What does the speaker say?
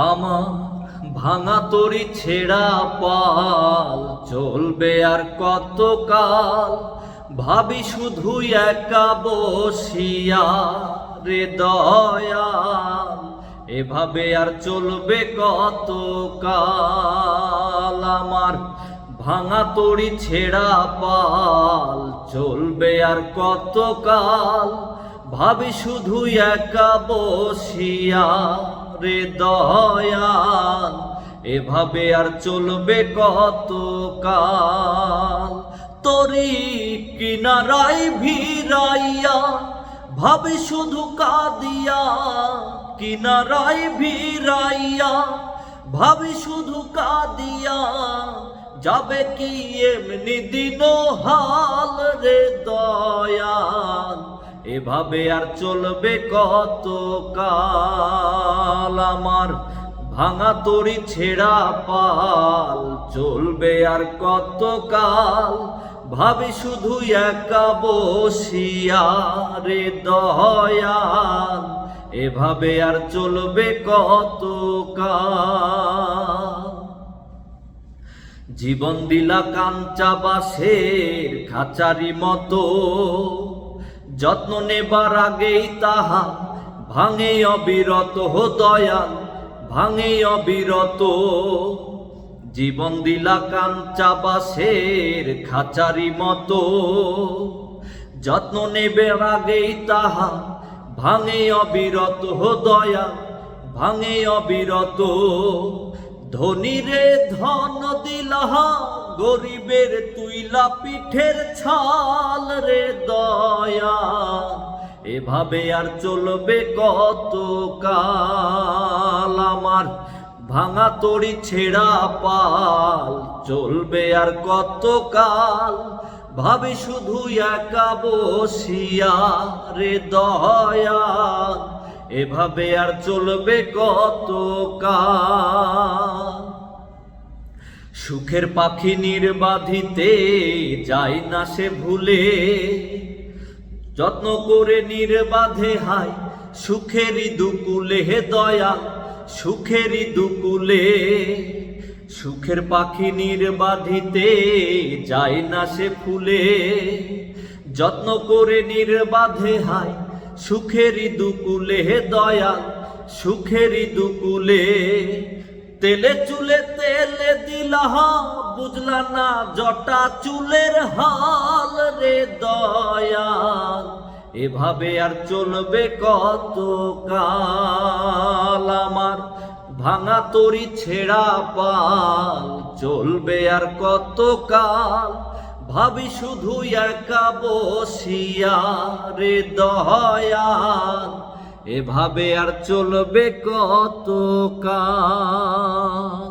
আমার ভাঙা তরি ছেঁড়া পাল, চলবে আর কত কাল ভাবি শুধু একা বসিয়া রে দয়া এভাবে আর চলবে কত কাল আমার ভাঙা তরি ছেঁড়া পাল, চলবে আর কত কাল ভাবি শুধু একা বসিয়া রে দয়াল, এভাবে আর চলবে কত কাল তরি কিনারাই ভিড়াইয়া, ভাবি শুধু কাদিয়া কিনারাই ভিড়াইয়া, ভাবি শুধু কাদিয়া, যাবে কি এমনি দিন হাল রে দয়াল? এভাবে আর চলবে কত কাল আমার ভাঙা তরি ছেঁড়া পাল চলবে আর কত কাল ভাবি শুধু একা বসিয়া রে দয়াল, এভাবে আর চলবে কত কাল জীবন দিলা কাঞ্চা বাসের খাঁচারি মতো যত্ন নেবার আগেই তাহা। ভাঙে অবিরত হো দয়াল ভাঙে অবিরত। জীবন দিলা কাঞ্চা বাসের খাঁচারি মতো। যত্ন নেবার আগেই তাহা। ভাঙে অবিরত হো দয়াল ভাঙে অবিরত। ধনীরে ধন দিলাহা গরিবের তুইলা পিঠের ছাল রে দয়া। এভাবে আর চলবে কত কাল আমার ভাঙা তরি ছেঁড়া পাল, চলবে আর কত কাল ভাবি শুধু একা বসিয়া রে দয়া। এভাবে আর চলবে কত কাল সুখের পাখি নির্বাধিতে যায় না সে ভুলে। যত্ন করে নির্বাধে হাই সুখেরই দুকুলে হে দয়া, সুখেরই দুকুলে। সুখের পাখি নির্বাধিতে যায় না সে ফুলে। যত্ন করে নির্বাধে হাই সুখেরই দুকুলে হে দয়া, সুখেরই দুকুলে। তেলে চুলে তেলে দিলাহা বুঝলা না জটা চুলের হাল রে দয়াল। এভাবে আর চলবে কত কাল আমার, ভাঙা তরি ছেঁড়া পাল, চলবে আর কত কাল। ভাবি শুধু একা বসিয়া রে দয়াল। এভাবে আর চলবে কত কাল?